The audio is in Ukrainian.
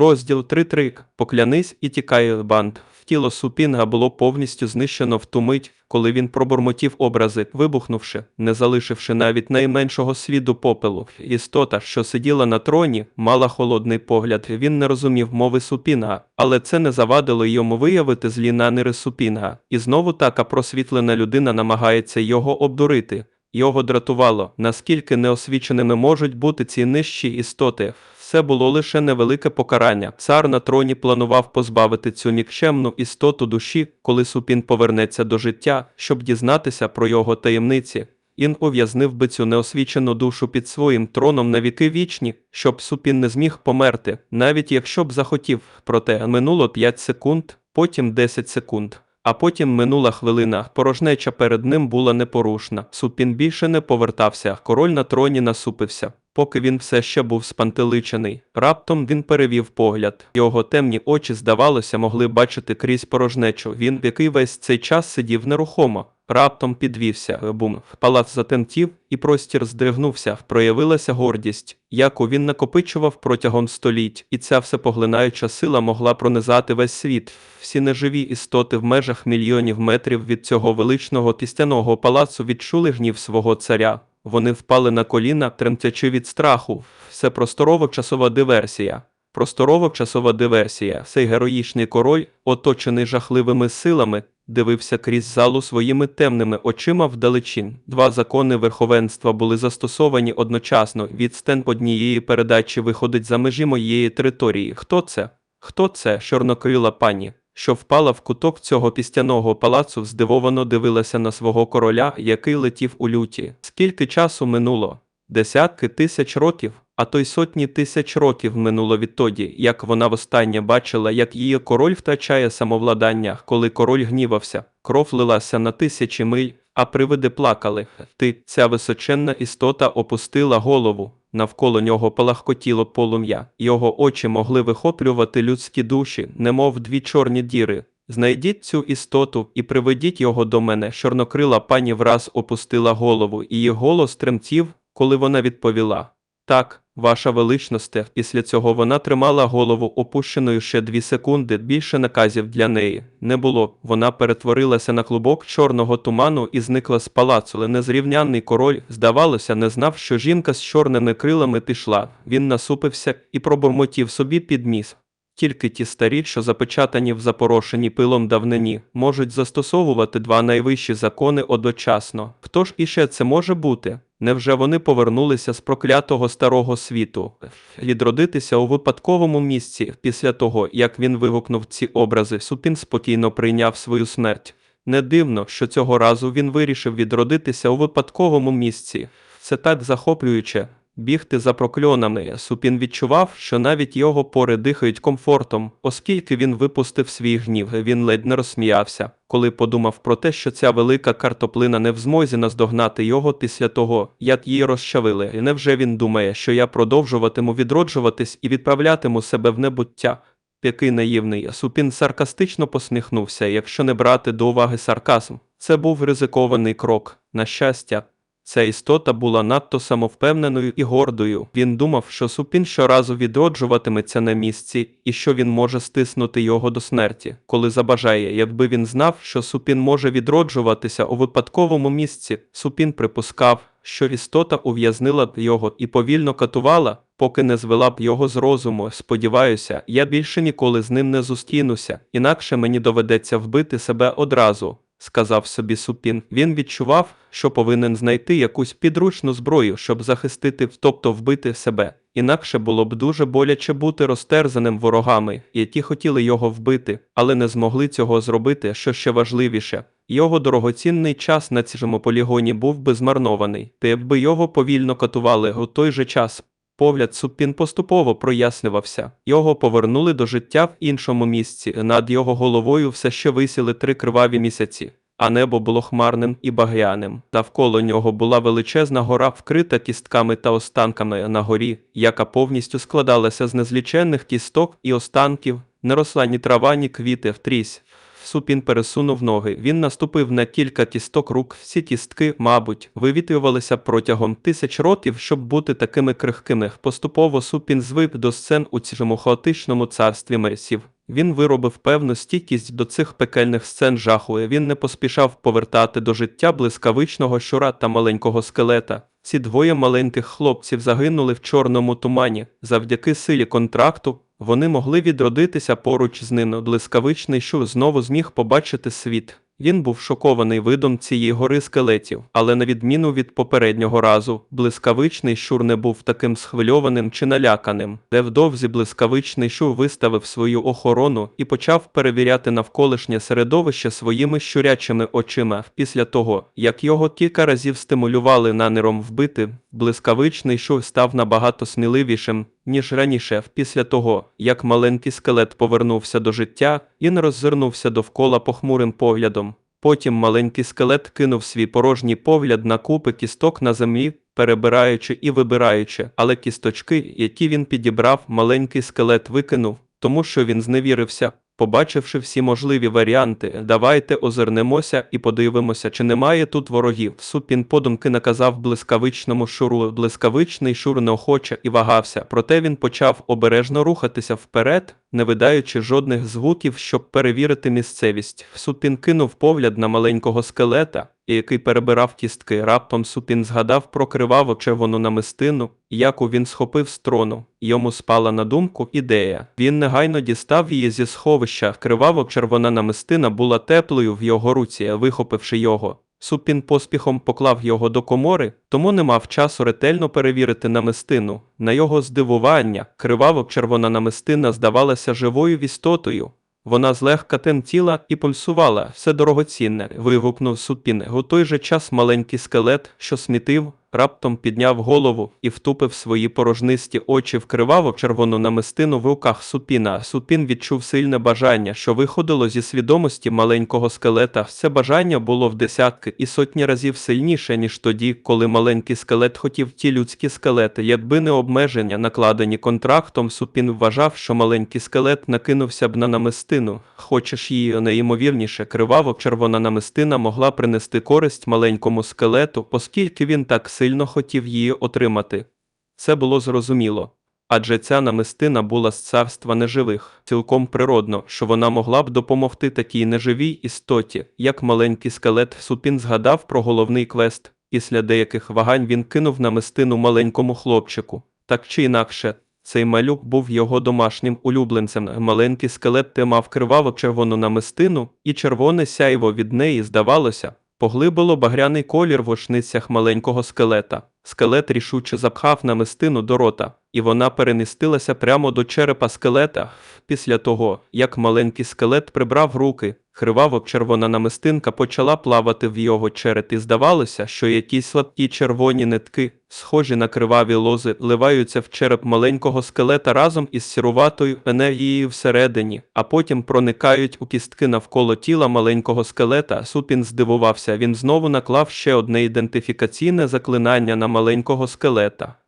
Розділ 3.3. Поклянись і тікає банд. Тіло супінга було повністю знищено в ту мить, коли він пробурмотів образи, вибухнувши, не залишивши навіть найменшого сліду попелу. Істота, що сиділа на троні, мала холодний погляд. Він не розумів мови супінга, але це не завадило йому виявити злі наміри супінга. І знову така просвітлена людина намагається його обдурити. Його дратувало, наскільки неосвіченими можуть бути ці нижчі істоти. Це було лише невелике покарання. Цар на троні планував позбавити цю нікчемну істоту душі, коли супін повернеться до життя, щоб дізнатися про його таємниці. Він ув'язнив би цю неосвічену душу під своїм троном на віки вічні, щоб супін не зміг померти, навіть якщо б захотів. Проте минуло 5 секунд, потім 10 секунд. А потім минула хвилина, порожнеча перед ним була непорушна. Супін більше не повертався, король на троні насупився. Поки він все ще був спантеличений. Раптом він перевів погляд. Його темні очі, здавалося, могли бачити крізь порожнечу. Він, який весь цей час сидів нерухомо. Раптом підвівся, бум, палац затемтів, і простір здригнувся, проявилася гордість, яку він накопичував протягом століть, і ця всепоглинаюча сила могла пронизати весь світ. Всі неживі істоти в межах мільйонів метрів від цього величного тістяного палацу відчули гнів свого царя. Вони впали на коліна, тремтячи від страху. Це просторово-часова диверсія. Просторово-часова диверсія. Цей героїчний король, оточений жахливими силами, дивився крізь залу своїми темними очима вдалечин. Два закони верховенства були застосовані одночасно. Відстань однієї передачі виходить за межі моєї території. Хто це? Хто це? Чорнокрила пані що впала в куток цього пістяного палацу, здивовано дивилася на свого короля, який летів у люті. Скільки часу минуло? Десятки тисяч років, а то й сотні тисяч років минуло відтоді, як вона востаннє бачила, як її король втрачає самовладання, коли король гнівався, кров лилася на тисячі миль, а привиди плакали. Ти, ця височенна істота, опустила голову. Навколо нього палахкотіло полум'я, його очі могли вихоплювати людські душі, немов дві чорні діри. Знайдіть цю істоту і приведіть його до мене. Чорнокрила пані враз опустила голову, і її голос тремтів, коли вона відповіла Так, ваша величносте. Після цього вона тримала голову опущеною ще дві секунди. Більше наказів для неї не було. Вона перетворилася на клубок чорного туману і зникла з палацу. Але незрівнянний король, здавалося, не знав, що жінка з чорними крилами пішла. Він насупився і пробурмотів собі під ніс. Тільки ті старі, що запечатані в запорошенні пилом давнині, можуть застосовувати два найвищі закони одночасно. Хто ж іще це може бути? Невже вони повернулися з проклятого старого світу? Відродитися у випадковому місці після того, як він вигукнув ці образи, Супін спокійно прийняв свою смерть. Не дивно, що цього разу він вирішив відродитися у випадковому місці. Це так захоплююче, бігти за прокльонами. Супін відчував, що навіть його пори дихають комфортом, оскільки він випустив свій гнів, він ледь не розсміявся, коли подумав про те, що ця велика картоплина не в змозі наздогнати його після того, як її розчавили. І невже він думає, що я продовжуватиму відроджуватись і відправлятиму себе в небуття? Який наївний Супін саркастично посміхнувся, якщо не брати до уваги сарказм. Це був ризикований крок. На щастя, Ця істота була надто самовпевненою і гордою. Він думав, що супін щоразу відроджуватиметься на місці і що він може стиснути його до смерті, коли забажає. Якби він знав, що супін може відроджуватися у випадковому місці, супін припускав, що істота ув'язнила б його і повільно катувала, поки не звела б його з розуму. Сподіваюся, я більше ніколи з ним не зустрінуся, інакше мені доведеться вбити себе одразу сказав собі супін. Він відчував, що повинен знайти якусь підручну зброю, щоб захистити, тобто вбити себе. Інакше було б дуже боляче бути розтерзаним ворогами, які хотіли його вбити, але не змогли цього зробити, що ще важливіше. Його дорогоцінний час на цьому полігоні був би змарнований, та якби його повільно катували у той же час, Погляд Суппін поступово прояснювався. Його повернули до життя в іншому місці. Над його головою все ще висіли три криваві місяці, а небо було хмарним і багряним. Навколо нього була величезна гора, вкрита кістками та останками на горі, яка повністю складалася з незліченних кісток і останків, не росла ні трава, ні квіти втрісь. Супін пересунув ноги. Він наступив на кілька кісток рук. Всі кістки, мабуть, вивітрювалися протягом тисяч років, щоб бути такими крихкими. Поступово Супін звик до сцен у цьому хаотичному царстві мерсів. Він виробив певну стійкість до цих пекельних сцен жаху. Він не поспішав повертати до життя блискавичного щура та маленького скелета. Ці двоє маленьких хлопців загинули в чорному тумані. Завдяки силі контракту вони могли відродитися поруч з ним. Блискавичний щур знову зміг побачити світ. Він був шокований видом цієї гори скелетів, але на відміну від попереднього разу, блискавичний щур не був таким схвильованим чи наляканим. Невдовзі блискавичний щур виставив свою охорону і почав перевіряти навколишнє середовище своїми щурячими очима. Після того, як його кілька разів стимулювали нанером вбити, блискавичний щур став набагато сміливішим, ніж раніше. Після того, як маленький скелет повернувся до життя, він роззирнувся довкола похмурим поглядом. Потім маленький скелет кинув свій порожній погляд на купи кісток на землі, перебираючи і вибираючи, але кісточки, які він підібрав, маленький скелет викинув, тому що він зневірився. Побачивши всі можливі варіанти, давайте озирнемося і подивимося, чи немає тут ворогів. Супін подумки наказав блискавичному шуру. Блискавичний шур неохоче і вагався, проте він почав обережно рухатися вперед, не видаючи жодних звуків, щоб перевірити місцевість. Супін кинув погляд на маленького скелета, який перебирав кістки. Раптом Супін згадав про криваво червону намистину, яку він схопив з трону. Йому спала на думку ідея. Він негайно дістав її зі сховища. Криваво червона намистина була теплою в його руці, вихопивши його. Супін поспіхом поклав його до комори, тому не мав часу ретельно перевірити намистину. На його здивування, криваво червона намистина здавалася живою істотою. Вона злегка тремтіла і пульсувала, все дорогоцінне, вигукнув Супін. У той же час маленький скелет, що смітив, раптом підняв голову і втупив свої порожнисті очі в криваво червону намистину в руках Супіна. Супін відчув сильне бажання, що виходило зі свідомості маленького скелета. Це бажання було в десятки і сотні разів сильніше, ніж тоді, коли маленький скелет хотів ті людські скелети. Якби не обмеження, накладені контрактом, Супін вважав, що маленький скелет накинувся б на намистину. Хочеш її найімовірніше, криваво червона намистина могла принести користь маленькому скелету, оскільки він так сильно хотів її отримати. Це було зрозуміло. Адже ця намистина була з царства неживих, цілком природно, що вона могла б допомогти такій неживій істоті, як маленький скелет. Супін згадав про головний квест. Після деяких вагань він кинув намистину маленькому хлопчику. Так чи інакше, цей малюк був його домашнім улюбленцем. Маленький скелет тримав криваво червону намистину, і червоне сяйво від неї, здавалося, поглибило багряний колір в очницях маленького скелета. Скелет рішуче запхав намистину до рота, і вона перемістилася прямо до черепа скелета. Після того, як маленький скелет прибрав руки, криваво червона намистинка почала плавати в його череп, і здавалося, що якісь слабкі червоні нитки, схожі на криваві лози, ливаються в череп маленького скелета разом із сіруватою енергією всередині, а потім проникають у кістки навколо тіла маленького скелета. Супін здивувався. Він знову наклав ще одне ідентифікаційне заклинання на маленького скелета.